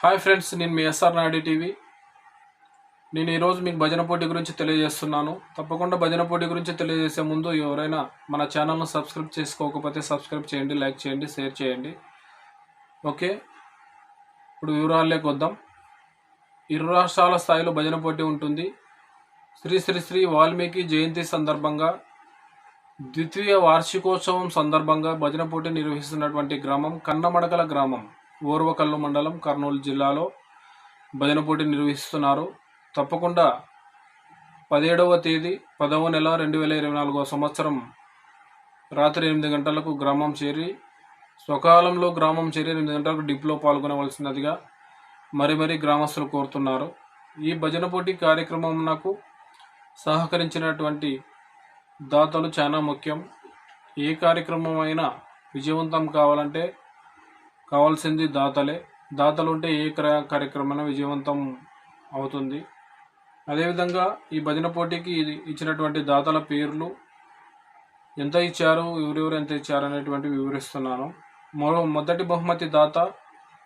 Hi friends నేను మీ SR Naidu TV. నేను ఈరోజు మీకు భజన పోటీ గురించి తెలియజేస్తున్నాను. తప్పకుండా భజన పోటీ గురించి తెలియజేసే ముందు ఎవరైనా మన ఛానల్ను సబ్స్క్రైబ్ చేసుకోకపోతే సబ్స్క్రైబ్ చేయండి లైక్ చేయండి షేర్ చేయండి. ఓకే? ఇప్పుడు వివరాల్లోకి వద్దాం. ఇరు రాష్ట్రాల స్థాయిలో భజన పోటీ ఉంటుంది. శ్రీ శ్రీ శ్రీ వాల్మీకి జయంతి సందర్భంగా ద్వితీయ వార్షికోత్సవం సందర్భంగా భజన పోటీ నిర్వహిస్తున్నటువంటి గ్రామం కన్నమడకల గ్రామం. ఓర్వకల్లు మండలం కర్నూలు జిల్లాలో భజన పోటీ నిర్వహిస్తున్నారు. తప్పకుండా పదిహేడవ తేదీ పదవ నెల రెండు వేల ఇరవై నాలుగవ సంవత్సరం రాత్రి ఎనిమిది గంటలకు గ్రామం చేరి స్వకాలంలో గ్రామం చేరి ఎనిమిది గంటలకు డిప్లో పాల్గొనవలసినదిగా మరి మరి గ్రామస్తులు కోరుతున్నారు. ఈ భజన పోటీ కార్యక్రమం నాకు సహకరించినటువంటి దాతలు చాలా ముఖ్యం. ఏ కార్యక్రమం అయినా విజయవంతం కావాలంటే కావాల్సింది దాతలే. దాతలు ఉంటే ఏ క్ర- కార్యక్రమం విజయవంతం అవుతుంది. అదేవిధంగా ఈ భజన పోటీకి ఇది ఇచ్చినటువంటి దాతల పేర్లు ఎంత ఇచ్చారు ఎవరెవరు ఎంత ఇచ్చారు అనేటువంటివి వివరిస్తున్నాను. మరో మొదటి బహుమతి దాత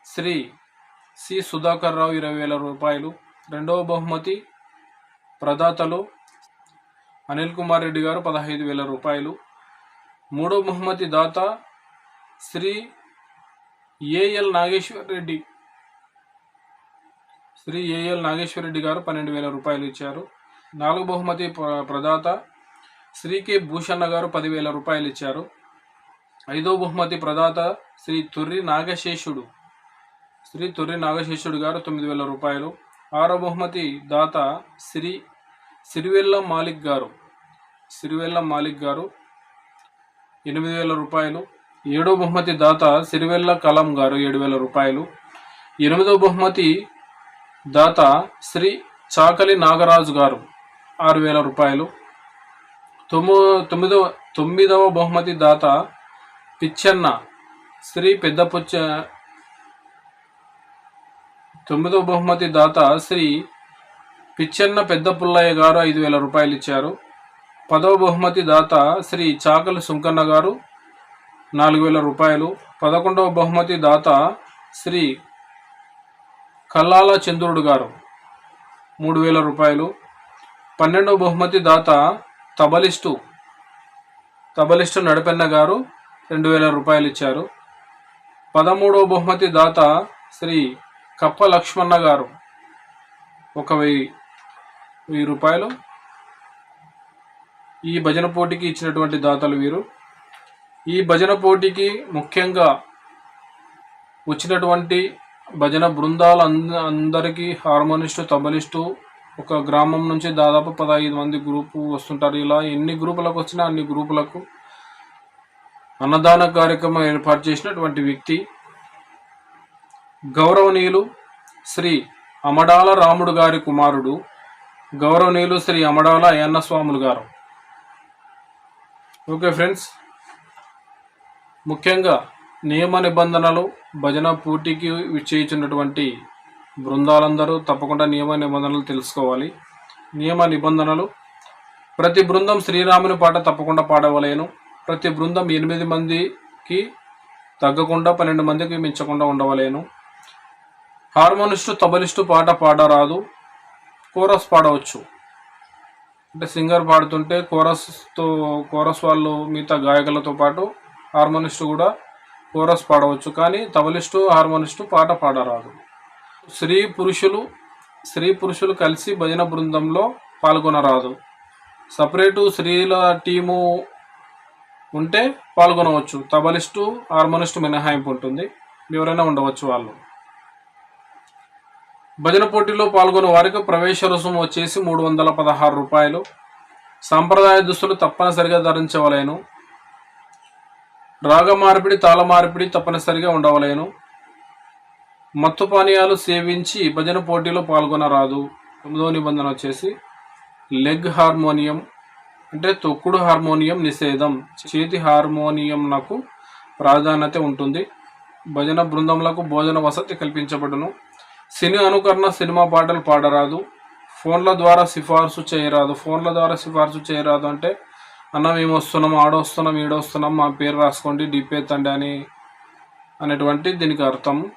శ్రీ సి సుధాకర్ రావు ఇరవై వేల రూపాయలు. రెండవ బహుమతి ప్రదాతలు అనిల్ కుమార్ రెడ్డి గారు పదహైదు వేల రూపాయలు. మూడో బహుమతి దాత శ్రీ ఏఎల్ నాగేశ్వర్ రెడ్డి. శ్రీ ఏఎల్ నాగేశ్వర రెడ్డి గారు పన్నెండు వేల రూపాయలు ఇచ్చారు. నాలుగు బహుమతి ప్రదాత శ్రీ కె భూషణ గారు పదివేల రూపాయలు ఇచ్చారు. ఐదో బహుమతి ప్రదాత శ్రీ తొర్రి నాగశేషుడు. శ్రీ తొర్రి నాగశేషుడు గారు తొమ్మిది వేల రూపాయలు. ఆరో బహుమతి దాత శ్రీ సిరివెల్ల మాలిక్ గారు. సిరివెల్ల మాలిక్ గారు ఎనిమిది వేల రూపాయలు. ఏడో బహుమతి దాత సిరివెల్ల కలం గారు ఏడు వేల రూపాయలు. ఎనిమిదో బహుమతి దాత శ్రీ చాకలి నాగరాజు గారు ఆరు వేల రూపాయలు. తొమ్మిదో తొమ్మిదవ తొమ్మిదవ బహుమతి దాత పిచ్చన్న శ్రీ పెద్దపుచ్చ తొమ్మిదవ బహుమతి దాత శ్రీ పిచ్చన్న పెద్ద పుల్లయ్య గారు ఐదు వేల రూపాయలు ఇచ్చారు. పదవ బహుమతి దాత శ్రీ చాకలి సుంకన్న గారు నాలుగు వేల రూపాయలు. పదకొండవ బహుమతి దాత శ్రీ కల్లాల చంద్రుడు గారు. మూడు వేల రూపాయలు. పన్నెండవ బహుమతి దాత తబలిస్టు తబలిస్టు నడిపెన్న గారు రెండు వేల రూపాయలు ఇచ్చారు. పదమూడవ బహుమతి దాత శ్రీ కప్ప లక్ష్మణ గారు ఒక వెయ్యి వెయ్యి రూపాయలు. ఈ భజన పోటీకి ఇచ్చినటువంటి దాతలు వీరు. ఈ భజన పోటీకి ముఖ్యంగా వచ్చినటువంటి భజన బృందాలు అంద అందరికీ హార్మోనిస్టు తబలిస్టు ఒక గ్రామం నుంచి దాదాపు పదహైదు మంది గ్రూపు వస్తుంటారు. ఇలా ఎన్ని గ్రూపులకు వచ్చినా అన్ని గ్రూపులకు అన్నదాన కార్యక్రమం ఏర్పాటు చేసినటువంటి వ్యక్తి గౌరవనీయులు శ్రీ అమడాల రాముడు గారి కుమారుడు గౌరవనీయులు శ్రీ అమడాల అయ్యన్న స్వాములు గారు. ఓకే ఫ్రెండ్స్ ముఖ్యంగా నియమ నిబంధనలు భజన పోటీకి చేయించినటువంటి బృందాలందరూ తప్పకుండా నియమ నిబంధనలు తెలుసుకోవాలి. నియమ నిబంధనలు ప్రతి బృందం శ్రీరాముని పాట తప్పకుండా పాడవలేను. ప్రతి బృందం ఎనిమిది మందికి తగ్గకుండా పన్నెండు మందికి మించకుండా ఉండవలేను. హార్మోనిస్టు తబలిస్టు పాట పాడరాదు. కోరస్ పాడవచ్చు. అంటే సింగర్ పాడుతుంటే కోరస్తో కోరస్ వాళ్ళు మిగతా గాయకులతో పాటు హార్మోనిస్టు కూడా కోరస్ పాడవచ్చు కానీ తబలిస్టు హార్మోనిస్టు పాట పాడరాదు. స్త్రీ పురుషులు స్త్రీ పురుషులు కలిసి భజన బృందంలో పాల్గొనరాదు. సపరేటు స్త్రీల టీము ఉంటే పాల్గొనవచ్చు. తబలిస్టు హార్మోనిస్టు మినహాయింపు ఉంటుంది. ఎవరైనా ఉండవచ్చు వాళ్ళు. భజన పోటీలో పాల్గొనే వారికి ప్రవేశ రుసుము వచ్చేసి మూడు వందల పదహారు రూపాయలు. సాంప్రదాయ దుస్తులు తప్పనిసరిగా ధరించవలేను. రాగ మార్పిడి తాళ మార్పిడి తప్పనిసరిగా ఉండవలేను. మత్తు పానీయాలు సేవించి భజన పోటీలో పాల్గొనరాదు. తొమ్మిదో నిబంధన వచ్చేసి లెగ్ హార్మోనియం అంటే తొక్కుడు హార్మోనియం నిషేధం. చేతి హార్మోనియం నాకు ప్రాధాన్యత ఉంటుంది. భజన బృందంలకు భోజన వసతి కల్పించబడును. సినీ అనుకరణ సినిమా పాటలు పాడరాదు. ఫోన్ల ద్వారా సిఫార్సు చేయరాదు. ఫోన్ల ద్వారా సిఫార్సు చేయరాదు అంటే అన్న మేము వస్తున్నాం ఆడొస్తున్నాం ఈడొస్తున్నాం మా పేరు రాసుకోండి డిపే అని అనేటువంటి దీనికి అర్థం.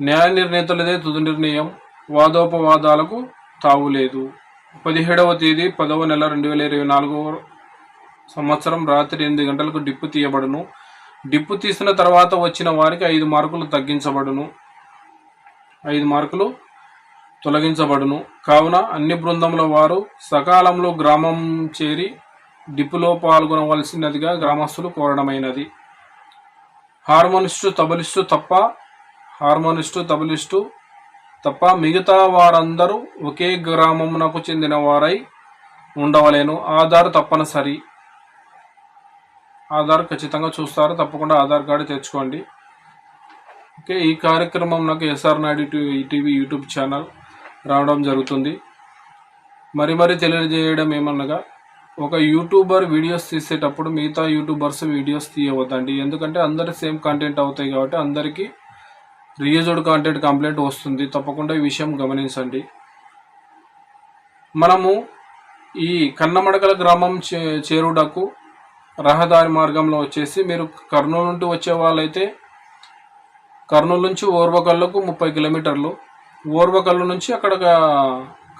న్యాయ నిర్ణేతలదే తుది నిర్ణయం వాదోపవాదాలకు తావులేదు పదిహేడవ తేదీ పదవ నెల రెండు వేల ఇరవై నాలుగవ సంవత్సరం రాత్రి ఎనిమిది గంటలకు డిప్పు తీయబడును. డిప్పు తీసిన తర్వాత వచ్చిన వారికి ఐదు మార్కులు తగ్గించబడును. ఐదు మార్కులు తొలగించబడును. కావున అన్ని బృందముల వారు సకాలంలో గ్రామం చేరి డిపులో పాల్గొనవలసినదిగా గ్రామస్తులు కోరడమైనది. హార్మోనిస్టు తబలిస్టు తప్ప హార్మోనిస్టు తబలిస్టు తప్ప మిగతా వారందరూ ఒకే గ్రామమునకు చెందిన వారై ఉండవలేను. ఆధార్ తప్పనిసరి. ఆధార్ ఖచ్చితంగా చూస్తారు. తప్పకుండా ఆధార్ కార్డు తెచ్చుకోండి. ఓకే ఈ కార్యక్రమం నాకు SR Naidu ETV YouTube channel రావడం జరుగుతుంది. మరి మరి తెలియజేయడం ఏమనగా ఒక యూట్యూబర్ వీడియోస్ తీసేటప్పుడు మిగతా యూట్యూబర్స్ వీడియోస్ తీయవద్దండి. ఎందుకంటే అందరి సేమ్ కంటెంట్ అవుతాయి కాబట్టి అందరికీ రియూజ్డ్ కంటెంట్ కంప్లైంట్ వస్తుంది. తప్పకుండా ఈ విషయం గమనించండి. మనము ఈ కన్నమడకల గ్రామం చే చేరుటకు రహదారి మార్గంలో వచ్చేసి మీరు కర్నూలు నుండి వచ్చే వాళ్ళైతే కర్నూలు నుంచి ఓర్వకల్లుకు ముప్పై కిలోమీటర్లు. ఓర్వకల్లు నుంచి అక్కడ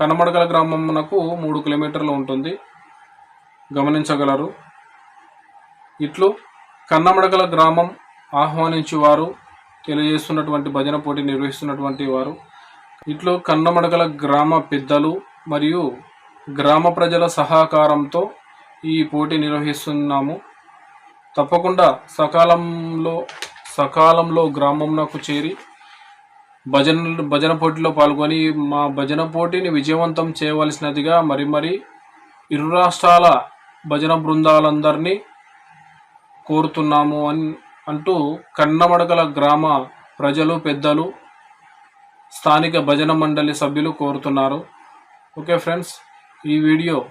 కన్నమడకల గ్రామమునకు మూడు కిలోమీటర్లు ఉంటుంది. గమనించగలరు. ఇట్లు కన్నమడకల గ్రామం ఆహ్వానించి వారు తెలియజేస్తున్నటువంటి భజన పోటీ నిర్వహిస్తున్నటువంటి వారు. ఇట్లు కన్నమడకల గ్రామ పెద్దలు మరియు గ్రామ ప్రజల సహకారంతో ఈ పోటీ నిర్వహిస్తున్నాము. తప్పకుండా సకాలంలో సకాలంలో గ్రామంలోకి చేరి భజన భజన పోటీలో పాల్గొని మా భజన పోటీని విజయవంతం చేయవలసినదిగా మరి మరి ఇరు రాష్ట్రాల భజన బృందాలందరినీ కోరుతున్నాము అని అంటూ కన్నమడగల గ్రామ ప్రజలు పెద్దలు స్థానిక భజన మండలి సభ్యులు కోరుతున్నారు. ఓకే ఫ్రెండ్స్ ఈ వీడియో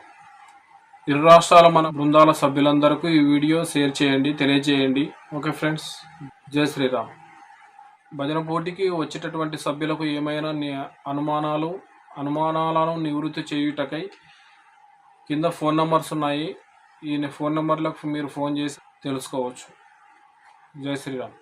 ఇరు రాష్ట్రాల మన బృందాల సభ్యులందరికీ ఈ వీడియో షేర్ చేయండి తెలియజేయండి. ఓకే ఫ్రెండ్స్ జై శ్రీరామ్. భజన పోటీకి వచ్చేటటువంటి సభ్యులకు ఏమైనా ని- అనుమానాలు అనుమానాలను నివృత్తి చేయుటకై కింద ఫోన్ నంబర్స్ ఉన్నాయి. ఈ ఫోన్ నెంబర్లకు మీరు ఫోన్ చేసి తెలుసుకోవచ్చు. జై శ్రీరామ్.